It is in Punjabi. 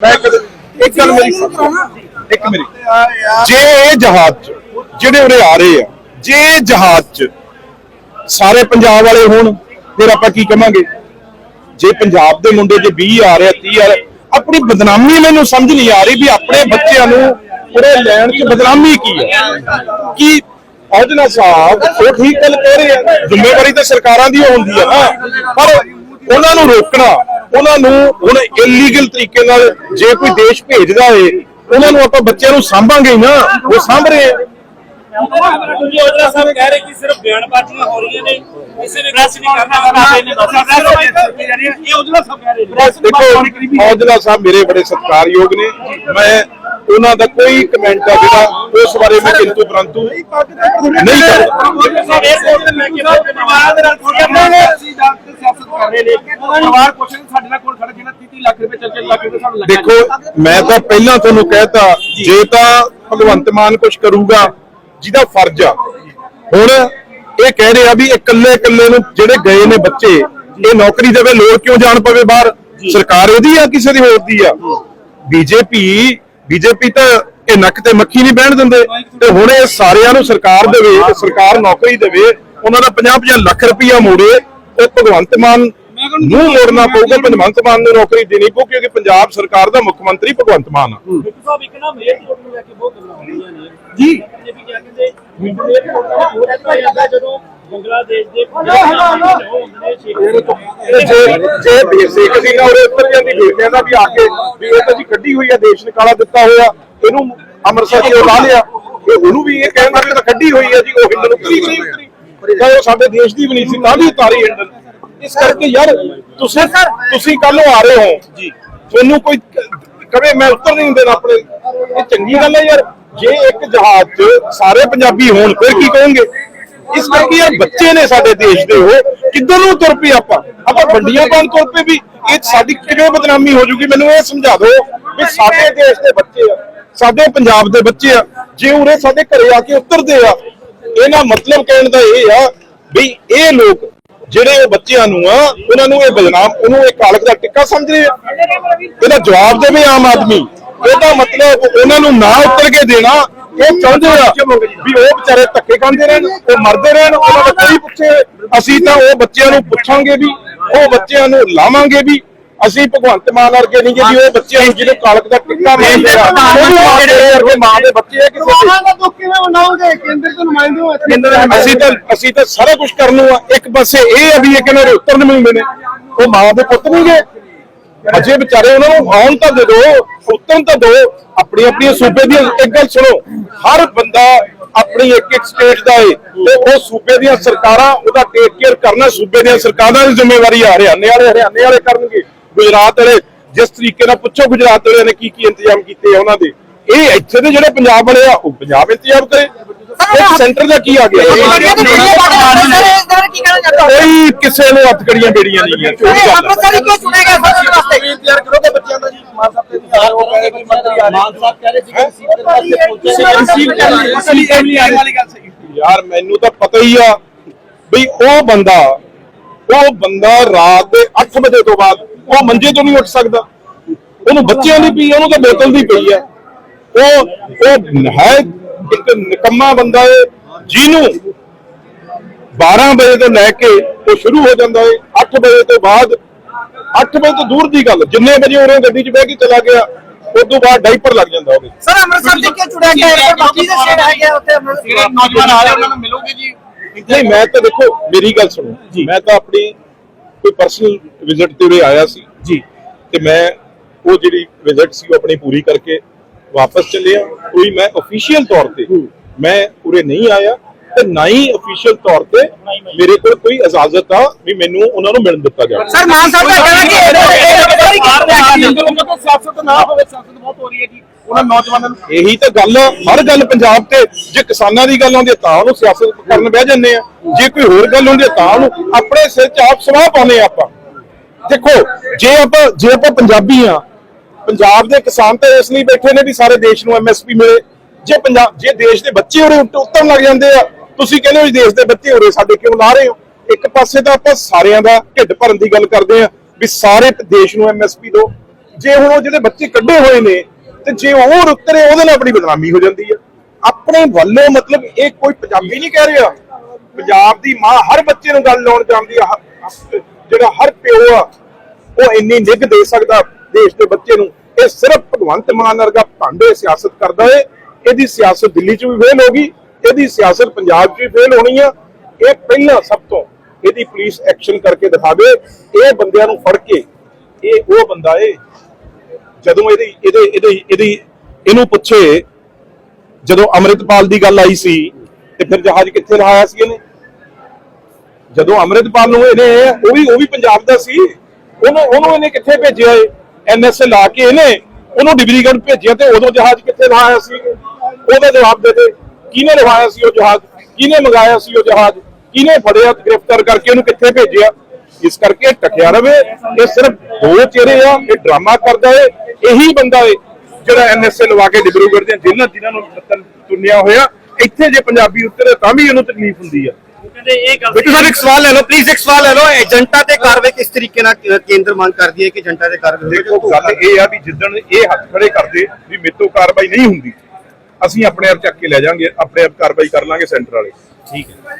ਮੈਂ ਕਦੇ ਇੱਕ ਗੱਲ ਮੇਰੀ ਸੁਣ ਇੱਕ ਮੇਰੀ ਜੇ ਇਹ ਜਹਾਜ਼ 'ਚ ਜਿਹੜੇ ਉਰੇ ਆ ਰਹੇ ਆ ਜੇ ਇਹ ਜਹਾਜ਼ 'ਚ ਸਾਰੇ ਪੰਜਾਬ ਵਾਲੇ ਹੋਣ ਫਿਰ ਆਪਾਂ ਕੀ ਕਵਾਂਗੇ? ਜੇ ਪੰਜਾਬ ਦੇ ਮੁੰਡੇ ਜੇ 20 ਆ ਰਹੇ ਆ 30 ਆ ਰਹੇ ਆਪਣੀ ਬਦਨਾਮੀ ਮੈਨੂੰ ਸਮਝ ਨਹੀਂ ਆ ਰਹੀ ਵੀ ਆਪਣੇ ਬੱਚਿਆਂ ਨੂੰ ਉਰੇ ਲੈਣ 'ਚ ਬਦਨਾਮੀ ਕੀ ਹੈ ਕੀ ਔਜਲਾ ਸਾਹਿਬ ਉਹ ਠੀਕ ਗੱਲ ਕਹਿ ਰਹੇ ਆ ਜ਼ਿੰਮੇਵਾਰੀ ਤਾਂ ਸਰਕਾਰਾਂ ਦੀ ਹੁੰਦੀ ਆ ਨਾ ਪਰ ਉਹਨਾਂ ਨੂੰ ਰੋਕਣਾ ਉਹਨਾਂ ਨੂੰ ਹੁਣ ਇਲੀਗਲ ਤਰੀਕੇ ਨਾਲ ਜੇ ਕੋਈ ਦੇਸ਼ ਭੇਜਦਾ ਏ ਉਹਨਾਂ ਨੂੰ ਆਪਾਂ ਬੱਚਿਆਂ ਨੂੰ ਸਾਂਭਾਂਗੇ ਨਾ। ਉਹ ਸਾਂਭ ਰਹੇ ਆ। ਜੀ ਔਜਲਾ ਸਾਹਿਬ ਕਹਿ ਰਹੇ ਕਿ ਸਿਰਫ ਬਿਆਨਬਾਜ਼ੀਆਂ ਹੋ ਰਹੀਆਂ ਨੇ ਕਿਸੇ ਨੇ ਪ੍ਰੈਸ ਨਹੀਂ ਕਰਨਾ ਕਰਦੇ ਨੇ ਇਹ ਔਜਲਾ ਸਾਹਿਬ ਕਹਿ ਰਹੇ ਦੇਖੋ ਔਜਲਾ ਸਾਹਿਬ ਮੇਰੇ ਬੜੇ ਸਤਿਕਾਰਯੋਗ ਨੇ। ਮੈਂ ਉਹਨਾਂ ਦਾ ਕੋਈ ਕਮੈਂਟ ਆ ਜਿਹੜਾ ਉਸ ਬਾਰੇ ਮੈਂ ਕਿੰਤੂ ਪਰੰਤੂ ਨਹੀਂ ਕਰਦਾ। ਔਜਲਾ ਸਾਹਿਬ ਇਹ ਸੋਚਦੇ ਨੇ। ਕਿ ਪਰਿਵਾਰਾਂ ਦੇ ਨਾਲ ਖੜੀਆਂ ਨੇ ਅਸੀਂ ਡਾਕਟਰ ਸਿਆਸਤ ਕਰ ਰਹੇ ਨੇ ਪਰਿਵਾਰ ਪੁੱਛਣ ਸਾਡੇ ਨਾਲ ਕੋਲ ਖੜ ਕੇ ਨਾ 30 ਲੱਖ ਰੁਪਏ ਚੱਲ ਚੱਲ ਲੱਖ ਰੁਪਏ ਸਾਨੂੰ ਲੱਗਿਆ ਦੇਖੋ ਮੈਂ ਤਾਂ ਪਹਿਲਾਂ ਤੁਹਾਨੂੰ ਕਹਿਤਾ ਜੇ। ਤਾਂ ਭਗਵੰਤ ਮਾਨ ਕੁਝ ਕਰੂਗਾ ਜਿਹਦਾ ਫਰਜ਼ ਆ। ਹੁਣ ਇਹ ਕਹਿ ਰਿਹਾ ਵੀ ਇਕੱਲੇ ਇਕੱਲੇ ਨੂੰ ਜਿਹੜੇ ਗਏ ਨੇ ਬੱਚੇ ਇਹ ਨੌਕਰੀ ਦੇਵੇ ਲੋੜ ਕਿਉਂ ਜਾਣ ਪਵੇ ਬਾਹਰ? ਸਰਕਾਰ ਇਹਦੀ ਆ ਕਿਸੇ ਦੀ ਹੋਰ ਦੀ ਆ? ਬੀਜੇਪੀ ਬੀਜੇਪੀ ਤਾਂ ਇਹ ਨੱਕ ਤੇ ਮੱਖੀ ਨਹੀਂ ਬਹਿਣ ਦਿੰਦੇ। ਤੇ ਹੁਣ ਇਹ ਸਾਰਿਆਂ ਨੂੰ ਸਰਕਾਰ ਦੇਵੇ ਤੇ ਸਰਕਾਰ ਨੌਕਰੀ ਦੇਵੇ ਉਹਨਾਂ ਦਾ 50-50 ਲੱਖ ਰੁਪਈਆ ਮੋੜੇ ਤੇ ਭਗਵੰਤ ਮਾਨ ਨੂੰ ਮੋੜਨਾ ਪਊਗਾ ਭਗਵੰਤ ਮਾਨ ਨੂੰ ਨੌਕਰੀ ਦੇਣੀ ਪਊ ਕਿਉਂਕਿ ਪੰਜਾਬ ਸਰਕਾਰ ਦਾ ਮੁੱਖ ਮੰਤਰੀ ਭਗਵੰਤ ਮਾਨ ਆ। ਬਿੱਟੂ ਸਾਹਿਬ ਇੱਕ ਨਾ ਮੇਰ ਕੋਟ ਨੂੰ ਲੈ ਕੇ ਬਹੁਤ ਗੱਲਾਂ ਹੋ ਰਹੀਆਂ ਨੇ। ਜੀ। ਇਹ ਵੀ ਕਿਹਾ ਕਹਿੰਦੇ ਮੇਰ ਕੋਟ ਦਾ ਹੋਰ ਅੱਛਾ ਜਾਂਦਾ ਜਦੋਂ ਬੰਗਲਾਦੇਸ਼ ਦੇ ਤੇ ਜੇ ਜੇ ਬੇਸਿਕ ਸੀ ਨਾ ਉਹਦੇ ਉੱਪਰ ਜਾਂਦੀ ਬੇਟਿਆਂ ਦਾ ਵੀ ਆ ਕੇ ਵੀ ਇਹ ਤਾਂ ਜੀ ਕੱਢੀ ਹੋਈ ਆ ਦੇਸ਼ ਨੇ ਕਾਲਾ ਦਿੱਤਾ ਹੋਇਆ ਇਹਨੂੰ ਅੰਮ੍ਰਿਤਸਰ ਤੋਂ ਲਾ ਲਿਆ। ਇਹ ਉਹਨੂੰ ਵੀ ਇਹ ਕਹਿੰਦਾ ਵੀ ਇਹ ਤਾਂ ਕੱਢੀ ਹੋਈ ਆ ਜੀ ਉਹ ਉਤਰੀ ਨਹੀਂ ਉਤਰੀ ਚਾਹੇ ਉਹ ਸਾਡੇ ਦੇਸ਼ ਦੀ ਵੀ ਨਹੀਂ ਸੀ ਤਾਂ ਵੀ ਉਤਾਰੀ ਹਿੰਦਨ ਇਸ ਕਰਕੇ ਯਾਰ ਤੁਸੀਂ ਤੁਸੀਂ ਕੱਲ ਆ ਰਹੇ ਹੋ। ਜੀ। ਤੁਹਾਨੂੰ ਕੋਈ ਕਵੇ ਮੈਂ ਉੱਤਰ ਨਹੀਂ ਦੇਣਾ ਆਪਣੇ। ਇਹ ਚੰਗੀ ਗੱਲ ਹੈ ਯਾਰ ਜੇ ਇੱਕ ਜਹਾਜ਼ 'ਚ ਸਾਰੇ ਪੰਜਾਬੀ ਹੋਣ ਫਿਰ ਕੀ ਕਹੋਗੇ? ਇਸ ਕਰਕੇ ਯਾਰ ਬੱਚੇ ਨੇ ਸਾਡੇ ਦੇਸ਼ ਦੇ ਉਹ। ਕਿੱਧਰ ਨੂੰ ਤੁਰ ਪਏ ਆਪਾਂ? ਆਪਾਂ ਵੱਡੀਆਂ ਪਾਣ ਤੁਰ ਪਏ ਵੀ ਇਹ ਸਾਡੀ ਕਿਵੇਂ ਬਦਨਾਮੀ ਹੋ ਜੂਗੀ? ਮੈਨੂੰ ਇਹ ਸਮਝਾ ਦਿਓ ਵੀ ਸਾਡੇ ਦੇਸ਼ ਦੇ ਬੱਚੇ ਆ ਸਾਡੇ ਪੰਜਾਬ ਦੇ ਬੱਚੇ ਆ। ਜੇ ਉਰੇ ਸਾਡੇ ਘਰੇ ਆ ਕੇ ਉਤਰਦੇ ਆ ਇਹਨਾਂ ਮਤਲਬ ਕਹਿਣ ਦਾ ਇਹ ਆ ਵੀ ਇਹ ਲੋਕ ਜਿਹੜੇ ਉਹ ਬੱਚਿਆਂ ਨੂੰ ਆ ਉਹਨਾਂ ਨੂੰ ਇਹ ਬਦਨਾਮ ਉਹਨੂੰ ਇਹ ਕਾਲਕ ਦਾ ਟਿੱਕਾ ਸਮਝ ਰਹੇ ਆ। ਇਹਦਾ ਜਵਾਬ ਦੇਵੇ ਆਮ ਆਦਮੀ। ਇਹਦਾ ਮਤਲਬ ਉਹਨਾਂ ਨੂੰ ਨਾ ਉੱਤਰ ਕੇ ਦੇਣਾ ਇਹ ਚਾਹੁੰਦੇ ਆ ਵੀ ਉਹ ਵਿਚਾਰੇ ਧੱਕੇ ਖਾਂਦੇ ਰਹਿਣ ਉਹ ਮਰਦੇ ਰਹਿਣ ਉਹਨਾਂ ਦਾ ਕੋਈ ਪੁੱਛੇ। ਅਸੀਂ ਤਾਂ ਉਹ ਬੱਚਿਆਂ ਨੂੰ ਪੁੱਛਾਂਗੇ ਵੀ ਉਹ ਬੱਚਿਆਂ ਨੂੰ ਲਾਵਾਂਗੇ ਵੀ ਅਸੀਂ ਭਗਵੰਤ ਮਾਨ ਵਰਗੇ ਨਹੀਂ ਜੀ ਉਹ ਬੱਚਿਆਂ ਨੂੰ ਜਿਹਦੇ ਕਾਲਕ ਦਾ ਟਿੱਕਾ ਵੀ ਮਾਂ ਦੇ ਵਰਗੇ ਮਾਂ ਦੇ ਬੱਚੇ ਆ ਕਿਸੇ ਦੇ? ਦਾ ਦੁੱਖ ਕਿਵੇਂ ਮਨਾਓਗੇ ਕੇਂਦਰ ਤੋਂ ਨੁਮਾਇੰਦੇ ਹੋ ਇੱਥੇ? ਅਸੀਂ ਤਾਂ ਅਸੀਂ ਤਾਂ ਸਾਰਾ ਕੁਝ ਕਰਨ ਨੂੰ ਆ। ਇੱਕ ਪਾਸੇ ਇਹ ਆ ਵੀ ਇਹ ਕਿਨਾਰੇ ਉੱਤਰ ਨਹੀਂ ਮਿਲਦੇ ਨੇ। ਉਹ ਮਾਂ ਦੇ ਪੁੱਤ ਨਹੀਂ ਗਏ ਅਜੇ ਵਿਚਾਰੇ ਉਹਨਾਂ ਨੂੰ ਆਉਣ ਤਾਂ ਦੇ ਦਿਓ ਉੱਤਰ ਤਾਂ ਦਿਓ ਆਪਣੀ ਆਪਣੀ ਸੂਬੇ ਦੀ ਇੱਕ ਗੱਲ ਸੁਣੋ ਹਰ ਬੰਦਾ ਆਪਣੀ ਇੱਕ ਇੱਕ ਸਟੇਟ ਦਾ ਏ। ਤੇ ਉਹ ਸੂਬੇ ਦੀਆਂ ਸਰਕਾਰਾਂ ਉਹਦਾ ਟੇਕ ਕੇਅਰ ਕਰਨਾ ਸੂਬੇ ਦੀਆਂ ਸਰਕਾਰਾਂ ਦੀ ਜ਼ਿੰਮੇਵਾਰੀ ਆ। ਹਰਿਆਣੇ ਵਾਲੇ ਹਰਿਆਣੇ ਵਾਲੇ ਕਰਨਗੇ। ਗੁਜਰਾਤ ਵਾਲੇ ਜਿਸ ਤਰੀਕੇ ਨਾਲ ਪੁੱਛੋ ਗੁਜਰਾਤ ਵਾਲਿਆਂ ਨੇ ਕੀ ਕੀ ਇੰਤਜ਼ਾਮ ਕੀਤੇ ਆ ਉਹਨਾਂ ਦੇ। ਇਹ ਇੱਥੇ ਦੇ ਜਿਹੜੇ ਪੰਜਾਬ ਵਾਲੇ ਆ ਉਹ ਪੰਜਾਬ ਇੰਤਜ਼ਾਮ ਕਰੇ ਇੱਕ ਸੈਂਟਰ ਦਾ ਕੀ ਆ ਗਿਆ? ਕੀ ਕਹਿਣਾ ਚਾਹਤਾ ਕੋਈ ਕਿਸੇ ਨੂੰ ਹੱਥਕੜੀਆਂ ਬੇੜੀਆਂ ਨਹੀਂ ਹੈ ਅੰਮ੍ਰਿਤਸਰ ਹੀ ਕਿਉਂ ਚੁਣੇ ਗਏ ਫਸਲ ਵਾਸਤੇ? ਇੰਤਜ਼ਾਰ ਕਰੋਗੇ ਬੱਚਿਆਂ ਦਾ ਜੀ ਮਾਨ ਸਾਹਿਬ ਤੇ ਉਹ ਕਹਿੰਦੇ ਕਿ ਮੰਤਰੀ ਆ ਮਾਨ ਸਾਹਿਬ ਕਹਿ ਰਹੇ ਸੀ ਕਿ ਰਿਸੀਵ ਕਰਨ ਵਾਸਤੇ ਪਹੁੰਚੇ ਰਿਸੀਵ ਕਰਨ ਲਈ ਅਸਲੀ ਐਮਲੀ ਆਈ ਵਾਲੀ ਗੱਲ ਸਹੀ ਯਾਰ ਮੈਨੂੰ ਤਾਂ ਪਤਾ ਹੀ ਆ ਵੀ ਉਹ ਬੰਦਾ ਉਹ ਬੰਦਾ ਰਾਤ ਦੇ 8 ਵਜੇ ਤੋਂ ਬਾਅਦ ਉਹ ਮੰਜੇ ਤੋਂ ਨਹੀਂ ਉੱਠ ਸਕਦਾ। ਉਹਨੂੰ ਬੱਚਿਆਂ ਦੀ ਪਈ ਉਹਨੂੰ ਤਾਂ ਬੋਤਲ ਦੀ ਪਈ ਆ ਉਹ ਉਹ ਹੈ ਇੱਕ ਨਿਕੰਮਾ ਬੰਦਾ ਹੈ ਜਿਹਨੂੰ 12 ਵਜੇ ਤੋਂ ਲੈ ਕੇ ਉਹ ਸ਼ੁਰੂ ਹੋ ਜਾਂਦਾ ਹੈ 8 ਵਜੇ ਤੋਂ ਬਾਅਦ 8 ਵਜੇ ਤੋਂ ਦੂਰ ਦੀ ਗੱਲ ਜਿੰਨੇ ਵਜੇ ਉਹਨੇ ਗੱਡੀ 'ਚ ਬਹਿ ਕੇ ਚਲਾ ਗਿਆ ਉਸ ਤੋਂ ਬਾਅਦ ਡਾਈਪਰ ਲੱਗ ਜਾਂਦਾ ਉਹਦੇ। ਸਰ ਅੰਮ੍ਰਿਤਸਰ ਚ ਕਿਉਂ ਚੁਣਿਆ ਗਿਆ? ਹੈ ਬਾਕੀ ਦੇ ਸ਼ਹਿਰ ਹੈਗੇ ਉੱਥੇ ਅੰਮ੍ਰਿਤਸਰ। ਜਿਹੜੇ ਨੌਜਵਾਨ ਆ ਰਹੇ ਉਹਨਾਂ ਨੂੰ ਮਿਲੋਗੇ ਜੀ? ਨਹੀਂ ਮੈਂ ਤਾਂ ਦੇਖੋ ਮੇਰੀ ਗੱਲ ਸੁਣੋ। ਮੈਂ ਤਾਂ ਆਪਣੀ ਕੋਈ ਪਰਸਨਲ ਵਿਜ਼ਿਟ ਤੇ ਉਰੇ ਆਇਆ ਸੀ। ਜੀ। ਤੇ ਮੈਂ ਉਹ ਜਿਹੜੀ ਵਿਜ਼ਿਟ ਸੀ ਉਹ ਆਪਣੀ ਪੂਰੀ ਕਰਕੇ ਵਾਪਸ ਚੱਲਿਆ ਕੋਈ ਮੈਂ ਅਫੀਸ਼ੀਅਲ ਤੌਰ ਤੇ ਮੈਂ ਉਰੇ ਨਹੀਂ ਆਇਆ ਤੇ ਨਾ ਹੀ ਅਫੀਸ਼ੀਅਲ ਤੌਰ ਤੇ ਮੇਰੇ ਕੋਲ ਕੋਈ ਇਜਾਜ਼ਤ ਆ ਵੀ ਮੈਨੂੰ ਉਹਨਾਂ ਨੂੰ ਮਿਲਣ ਦਿੱਤਾ ਜਾਵੇ ਸਰ ਮਾਨ ਸਾਹਿਬ ਦਾ ਕਹਿਣਾ ਕਿ ਸਿਆਸਤ ਨਾ ਹੋਵੇ ਸਿਆਸਤ ਬਹੁਤ ਹੋ ਰਹੀ ਹੈ ਜੀ ਉਹਨਾਂ ਨੌਜਵਾਨਾਂ ਨੂੰ ਇਹੀ ਤਾਂ ਗੱਲ ਆ, ਹਰ ਗੱਲ ਪੰਜਾਬ ਤੇ ਜੇ ਕਿਸਾਨਾਂ ਦੀ ਗੱਲ ਆਉਂਦੀ ਹੈ ਤਾਂ ਉਹਨੂੰ ਸਿਆਸਤ ਕਰਨ ਬਹਿ ਜੰਨੇ ਆ ਜੇ ਕੋਈ ਹੋਰ ਗੱਲ ਹੁੰਦੀ ਹੈ ਤਾਂ ਉਹਨੂੰ ਆਪਣੇ ਸਿਰ 'ਚ ਆਪ ਸਵਾਹ ਪਾਉਨੇ ਆਪਾਂ ਦੇਖੋ ਜੇ ਆਪਾਂ ਜੇ ਆਪਾਂ ਪੰਜਾਬੀ ਆ ਪੰਜਾਬ ਦੇ ਕਿਸਾਨ ਤਾਂ ਇਸ ਲਈ ਬੈਠੇ ਨੇ ਵੀ ਸਾਰੇ ਦੇਸ਼ ਨੂੰ ਐਮਐਸਪੀ ਮਿਲੇ। ਜੇ ਪੰਜਾਬ ਜੇ ਦੇਸ਼ ਦੇ ਬੱਚੇ ਉਰੇ ਉੱਤ- ਉੱਤਰਨ ਲੱਗ ਜਾਂਦੇ ਆ, ਤੁਸੀਂ ਕਹਿੰਦੇ ਹੋ ਦੇਸ਼ ਦੇ ਬੱਚੇ ਉਰੇ ਸਾਡੇ ਕਿਉਂ ਲਾ ਰਹੇ ਹੋ? ਇੱਕ ਪਾਸੇ ਤਾਂ ਆਪਾਂ ਸਾਰਿਆਂ ਦਾ ਢਿੱਡ ਭਰਨ ਦੀ ਗੱਲ ਕਰਦੇ ਆ ਵੀ ਸਾਰੇ ਦੇਸ਼ ਨੂੰ ਐਮਐਸਪੀ ਦਿਓ। ਜੇ ਹੁਣ ਉਹ ਜਿਹੜੇ ਬੱਚੇ ਕੱਢੇ ਹੋਏ ਨੇ, ਤੇ ਜੇ ਉਹ ਉਤਰੇ ਉਹਦੇ ਨਾਲ ਆਪਣੀ ਬਦਨਾਮੀ ਹੋ ਜਾਂਦੀ ਆ। ਆਪਣੇ ਵੱਲੋਂ ਮਤਲਬ ਇਹ ਕੋਈ ਪੰਜਾਬੀ ਨਹੀਂ ਕਹਿ ਰਿਹਾ। ਪੰਜਾਬ ਦੀ ਮਾਂ ਹਰ ਬੱਚੇ ਨੂੰ ਗੱਲ ਲਾਉਣ ਜਾਂਦੀ ਆ ਜਿਹੜਾ ਹਰ ਪਿਓ ਆ, ਉਹ ਇੰਨੀ ਨਿੱਘ ਦੇ ਸਕਦਾ। ਦੇਸ਼ ਦੇ ਬੱਚੇ ਨੂੰ ਇਹ ਸਿਰਫ ਭਗਵੰਤ ਮਾਨ ਵਰਗਾ ਭਾਂਡੇ ਸਿਆਸਤ ਕਰਦਾ ਏ। ਇਹਦੀ ਸਿਆਸਤ ਦਿੱਲੀ 'ਚ ਵੀ ਫੇਲ ਹੋ ਗਈ, ਇਹਦੀ ਸਿਆਸਤ ਪੰਜਾਬ 'ਚ ਵੀ ਫੇਲ ਹੋਣੀ ਆ। ਇਹ ਪਹਿਲਾਂ ਸਭ ਤੋਂ ਇਹਦੀ ਪੁਲਿਸ ਐਕਸ਼ਨ ਕਰਕੇ ਦਿਖਾਵੇ ਇਹ ਬੰਦਿਆਂ ਨੂੰ ਫੜ ਕੇ ਇਹ ਉਹ ਬੰਦਾ ਏ, ਜਦੋਂ ਇਹਦੀ, ਇਹਦੇ ਇਹਦੇ, ਇਹਦੀ, ਇਹਨੂੰ ਪੁੱਛੇ, ਜਦੋਂ ਅੰਮ੍ਰਿਤਪਾਲ ਦੀ ਗੱਲ ਆਈ ਸੀ, ਤੇ ਫਿਰ ਜਹਾਜ਼ ਕਿੱਥੇ ਲਹਾਇਆ ਸੀ ਇਹਨੇ? ਜਦੋਂ ਅੰਮ੍ਰਿਤਪਾਲ ਨੂੰ ਇਹਨੇ, ਉਹ ਵੀ ਉਹ ਵੀ ਪੰਜਾਬ ਦਾ ਸੀ, ਉਹਨੂੰ ਉਹਨੂੰ ਇਹਨੇ ਕਿੱਥੇ ਭੇਜਿਆ ਏ? ਐਨਐਸਏ ਲਾ ਕੇ ਇਹਨੇ ਉਹਨੂੰ ਡਿਬਰੀਗੜ੍ਹ ਭੇਜਿਆ ਤੇ ਉਦੋਂ ਜਹਾਜ਼ ਕਿੱਥੇ ਲਹਾਇਆ ਸੀ? ਉਹਦਾ ਜਵਾਬ ਦੇ ਦੇ। ਕਿਹਨੇ ਲਵਾਇਆ ਸੀ ਉਹ ਜਹਾਜ਼? ਕਿਹਨੇ ਮੰਗਾਇਆ ਸੀ ਉਹ ਜਹਾਜ਼? ਕਿਹਨੇ ਫੜਿਆ, ਗ੍ਰਿਫਤਾਰ ਕਰਕੇ ਉਹਨੂੰ ਕਿੱਥੇ ਭੇਜਿਆ? ਇਸ ਕਰਕੇ ਟਕਿਆ ਰਵੇ। ਇਹ ਸਿਰਫ ਦੋ ਚਿਹਰੇ ਆ, ਇਹ ਡਰਾਮਾ ਕਰਦਾ ਏ, ਇਹੀ ਬੰਦਾ ਏ ਜਿਹੜਾ ਐਨਐਸਏ ਲਵਾ ਕੇ ਡਿਬਰੂਗੜ੍ਹ ਦੇ ਜਿਨ੍ਹਾਂ ਜਿਨ੍ਹਾਂ ਨੂੰ ਮਤਲਬ ਚੁਣਿਆ ਹੋਇਆ। ਇੱਥੇ ਜੇ ਪੰਜਾਬੀ ਉਤਰੇ ਤਾਂ ਵੀ ਇਹਨੂੰ ਤਕਲੀਫ ਹੁੰਦੀ ਆ। ਕਹਿੰਦੇ ਇਹ ਗੱਲ ਬਿੱਟੂ ਸਾਹਿਬ ਇੱਕ ਸਵਾਲ ਲੈ ਲਓ ਪਲੀਜ਼ ਇੱਕ ਸਵਾਲ ਲੈ ਲਓ। ਏਜੰਟਾਂ ਤੇ ਕਾਰਵਾਈ ਕਿਸ ਤਰੀਕੇ ਨਾਲ ਕੇਂਦਰ ਮੰਗ ਕਰਦੀ ਹੈ ਕਿ ਏਜੰਟਾਂ ਤੇ ਕਾਰਵਾਈ ਦੇਖੋ ਗੱਲ ਇਹ ਆ ਵੀ ਜਿੱਦਣ ਇਹ ਹੱਥ ਖੜੇ ਕਰਦੇ ਵੀ ਮੇਤੋਂ ਕਾਰਵਾਈ ਨਹੀਂ ਹੁੰਦੀ ਅਸੀਂ ਆਪਣੇ ਆਪ ਚੱਕ ਕੇ ਲੈ ਜਾਾਂਗੇ ਆਪਣੇ ਆਪ ਕਾਰਵਾਈ ਕਰ ਲਾਂਗੇ ਸੈਂਟਰ ਵਾਲੇ। ਠੀਕ ਹੈ।